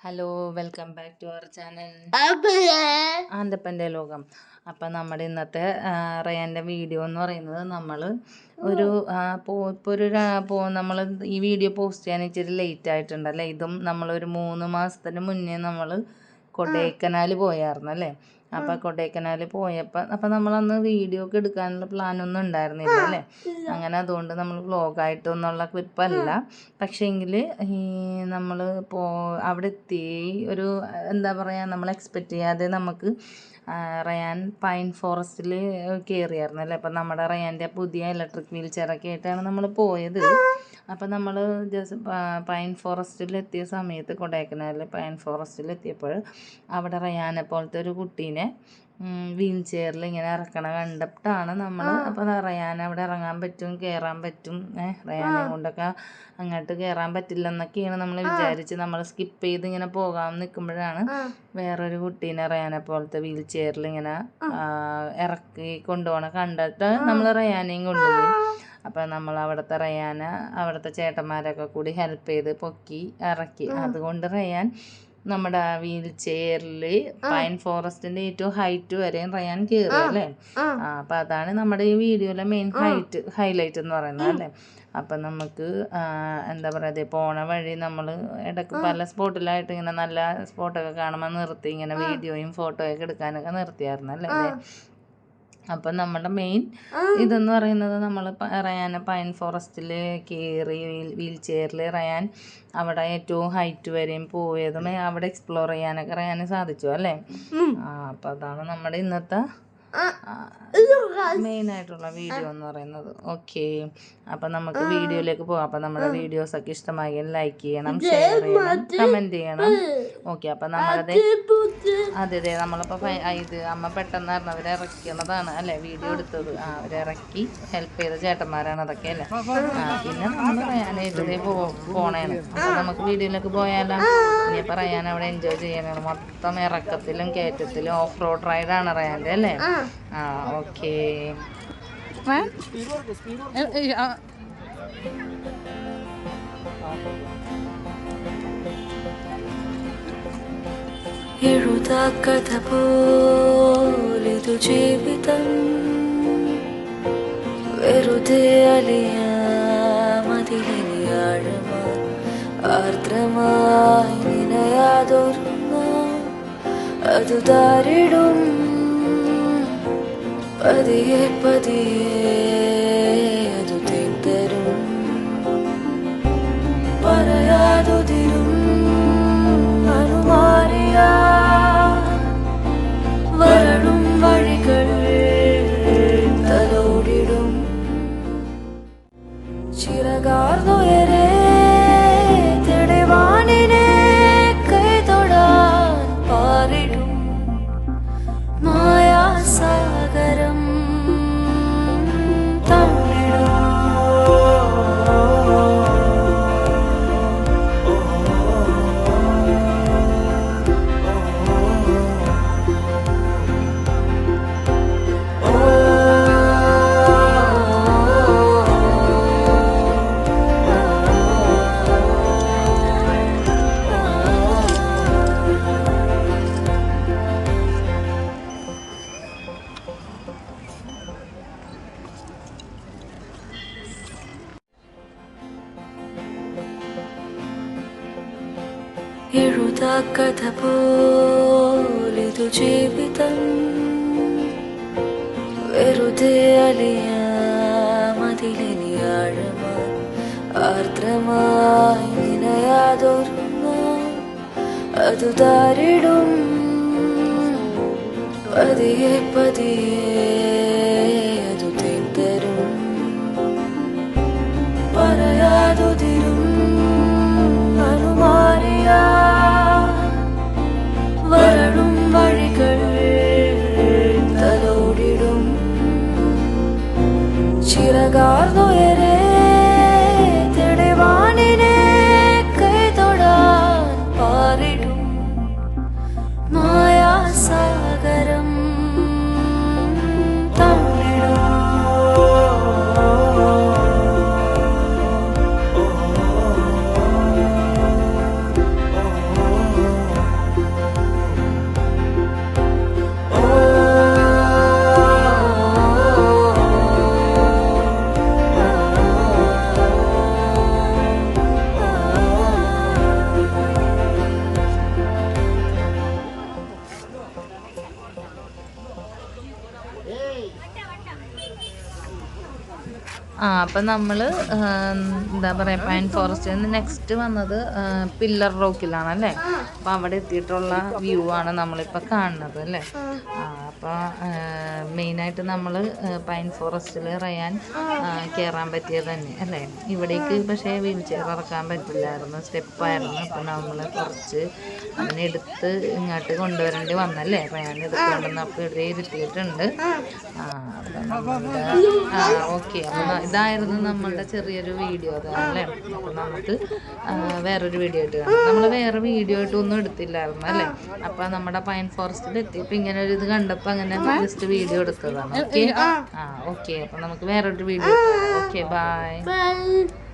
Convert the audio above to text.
Hello welcome back to our channel? ആന്തപ്പന്റെ ലോകം. അപ്പം നമ്മുടെ ഇന്നത്തെ റയാന്റെ വീഡിയോ എന്ന് പറയുന്നത് നമ്മൾ ഒരു പോ ഇപ്പോൾ ഒരു പോ നമ്മൾ ഈ വീഡിയോ പോസ്റ്റ് ചെയ്യാൻ ഇച്ചിരി ലേറ്റ് ആയിട്ടുണ്ടല്ലേ ഇതും നമ്മളൊരു മൂന്ന് മാസത്തിന് മുന്നേ നമ്മൾ കൊടൈക്കനാൽ പോയായിരുന്നു അല്ലേ അപ്പം കൊടൈക്കനാൽ പോയപ്പോൾ അപ്പം നമ്മളന്ന് വീഡിയോ ഒക്കെ എടുക്കാനുള്ള പ്ലാൻ ഒന്നും ഉണ്ടായിരുന്നില്ല അല്ലേ? അങ്ങനെ അതുകൊണ്ട് നമ്മൾ വ്ളോഗായിട്ടൊന്നുള്ള ക്ലിപ്പല്ല പക്ഷേങ്കിൽ ഈ നമ്മൾ പോ അവിടെ എത്തി ഒരു എന്താ പറയുക നമ്മൾ എക്സ്പെക്റ്റ് ചെയ്യാതെ നമുക്ക് റയാൻ പൈൻ ഫോറസ്റ്റിൽ കയറിയായിരുന്നു അല്ലേ? അപ്പം നമ്മുടെ റയാന്റെ പുതിയ ഇലക്ട്രിക് വീൽ ചെയറൊക്കെ ആയിട്ടാണ് നമ്മൾ പോയത്. അപ്പം നമ്മൾ ജസ്റ്റ് പൈൻ ഫോറസ്റ്റിൽ എത്തിയ സമയത്ത് കൊടൈക്കനാലിൽ പൈൻ ഫോറസ്റ്റിൽ എത്തിയപ്പോൾ അവിടെ റയാനെ പോലത്തെ ഒരു കുട്ടീനെ വീൽ ചെയറിൽ ഇങ്ങനെ ഇറക്കണ കണ്ടിട്ടാണ് നമ്മൾ അപ്പോൾ റയാൻ അവിടെ ഇറങ്ങാൻ പറ്റും കയറാൻ പറ്റും. ഏഹ് റയാനെ കൊണ്ടൊക്കെ അങ്ങോട്ട് കയറാൻ പറ്റില്ല എന്നൊക്കെയാണ് നമ്മൾ വിചാരിച്ച്. നമ്മൾ സ്കിപ്പ് ചെയ്ത് ഇങ്ങനെ പോകാൻ നിൽക്കുമ്പോഴാണ് വേറൊരു കുട്ടീനെ റയാനെ പോലത്തെ വീൽ ചെയറിൽ ഇങ്ങനെ ഇറക്കി കൊണ്ടുപോകണ കണ്ടിട്ട് നമ്മൾ റയാനെയും കൊണ്ടുപോയി. അപ്പം നമ്മൾ അവിടുത്തെ റയാന അവിടുത്തെ ചേട്ടന്മാരൊക്കെ കൂടി ഹെൽപ്പ് ചെയ്ത് പൊക്കി ഇറക്കി. അതുകൊണ്ട് റയാൻ നമ്മുടെ വീൽ ചെയറിൽ പൈൻ ഫോറസ്റ്റിന്റെ ഏറ്റവും ഹൈറ്റ് വരെ റയാൻ കയറി അല്ലേ? അപ്പം അതാണ് നമ്മുടെ ഈ വീഡിയോയിലെ മെയിൻ ഹൈറ്റ് ഹൈലൈറ്റ് എന്ന് പറയുന്നത് അല്ലേ? അപ്പൊ നമുക്ക് എന്താ പറയാ പോണ വഴി നമ്മൾ ഇടയ്ക്ക് പല സ്പോട്ടിലായിട്ട് ഇങ്ങനെ നല്ല സ്പോട്ടൊക്കെ കാണുമ്പോൾ നിർത്തി ഇങ്ങനെ വീഡിയോയും ഫോട്ടോയൊക്കെ എടുക്കാനൊക്കെ നിർത്തിയായിരുന്നു അല്ലേ? അപ്പം നമ്മുടെ മെയിൻ ഇതെന്ന് പറയുന്നത് നമ്മൾ റയാൻ പൈൻ ഫോറസ്റ്റിൽ കയറി വീൽ വീൽ ചെയറിൽ റയാൻ അവിടെ ഏറ്റവും ഹൈറ്റ് വരെയും പോയതും അവിടെ എക്സ്പ്ലോർ ചെയ്യാനൊക്കെ റയാന് സാധിച്ചു അല്ലേ? ആ അപ്പം അതാണ് നമ്മുടെ ഇന്നത്തെ മെയിൻ ആയിട്ടുള്ള വീഡിയോ എന്ന് പറയുന്നത്. ഓക്കെ അപ്പം നമുക്ക് വീഡിയോയിലേക്ക് പോവാം അപ്പം നമ്മുടെ വീഡിയോസ് ഒക്കെ ഇഷ്ടമായി ലൈക്ക് ചെയ്യണം ഷെയർ ചെയ്യണം കമന്റ് ചെയ്യണം. ഓക്കെ അപ്പം നമ്മളത് അതെ അതെ നമ്മളിപ്പോൾ ഇത് അമ്മ പെട്ടെന്ന് പറഞ്ഞ അവരെ ഇറക്കിയുള്ളതാണ് അല്ലേ? വീഡിയോ എടുത്തത്. ആ അവരിറക്കി ഹെൽപ്പ് ചെയ്ത ചേട്ടന്മാരാണ് അതൊക്കെ അല്ലേ? പിന്നെ നമ്മൾ റയാനായിട്ട് പോണേണ്. അപ്പം നമുക്ക് വീഡിയോയിലേക്ക് പോയാലോ? ഇനിയിപ്പോൾ പറയാൻ അവിടെ എൻജോയ് ചെയ്യാനാണ്. മൊത്തം ഇറക്കത്തിലും കയറ്റത്തിലും ഓഫ് റോഡ് റൈഡാണ് റയാന്റെ അല്ലേ? ആ ഓക്കെ. എഴുതാ കഥ പോലിതു ജീവിതം. വെറുതെ അലിയാമതിലാഴമാ ആർദ്രമായി നിനയാതൊരുന്ന അതു താരിടും പതിയെ പതിയെ എഴുതാ കഥ പോലിതു ജീവിതം വെറുതെ അലിയാമതിലെ ആഴമാ ആർദ്രമായി നിനയാതൊരുന്ന അതു താരിടും പതിയെ പതിയെ അപ്പം നമ്മൾ എന്താ പറയുക പൈൻ ഫോറസ്റ്റിൽ നിന്ന് നെക്സ്റ്റ് വന്നത് പില്ലർ റോക്കിലാണ് അല്ലേ അപ്പം അവിടെ എത്തിയിട്ടുള്ള വ്യൂ ആണ് നമ്മളിപ്പോൾ കാണുന്നത് അല്ലേ ആ അപ്പോൾ മെയിനായിട്ട് നമ്മൾ പൈൻ ഫോറസ്റ്റിൽ റയാൻ കയറാൻ പറ്റിയത് തന്നെ അല്ലേ? ഇവിടേക്ക് പക്ഷേ വീൽ ചെയർ ഇറക്കാൻ പറ്റില്ലായിരുന്നു സ്റ്റെപ്പായിരുന്നു അപ്പം നമ്മൾ കുറച്ച് അതിനെടുത്ത് ഇങ്ങോട്ട് കൊണ്ടുവരേണ്ടി വന്നല്ലേ? റയാൻ എടുത്തുകൊണ്ടുവന്ന് അപ്പോൾ ഇവിടെ ഇരുത്തിയിട്ടുണ്ട്. ആ അപ്പം നമ്മളുടെ ആ ഓക്കെ അപ്പം ഇതായിരുന്നു നമ്മളുടെ ചെറിയൊരു വീഡിയോ അല്ലേ? അപ്പം നമുക്ക് വേറൊരു വീഡിയോ ആയിട്ട് കാണാം. നമ്മൾ വേറെ വീഡിയോ ആയിട്ടൊന്നും എടുത്തില്ലായിരുന്നു അല്ലേ? അപ്പം നമ്മുടെ പൈൻ ഫോറസ്റ്റിൽ എത്തിയപ്പോൾ ഇങ്ങനെ ഒരു ഇത് കണ്ടപ്പോൾ അങ്ങനെ ജസ്റ്റ് വീഡിയോ എടുത്തതാണ്. ഓക്കെ ആ. ഓക്കെ അപ്പം നമുക്ക് വേറൊരു വീഡിയോ ഓക്കെ ബൈ Bye.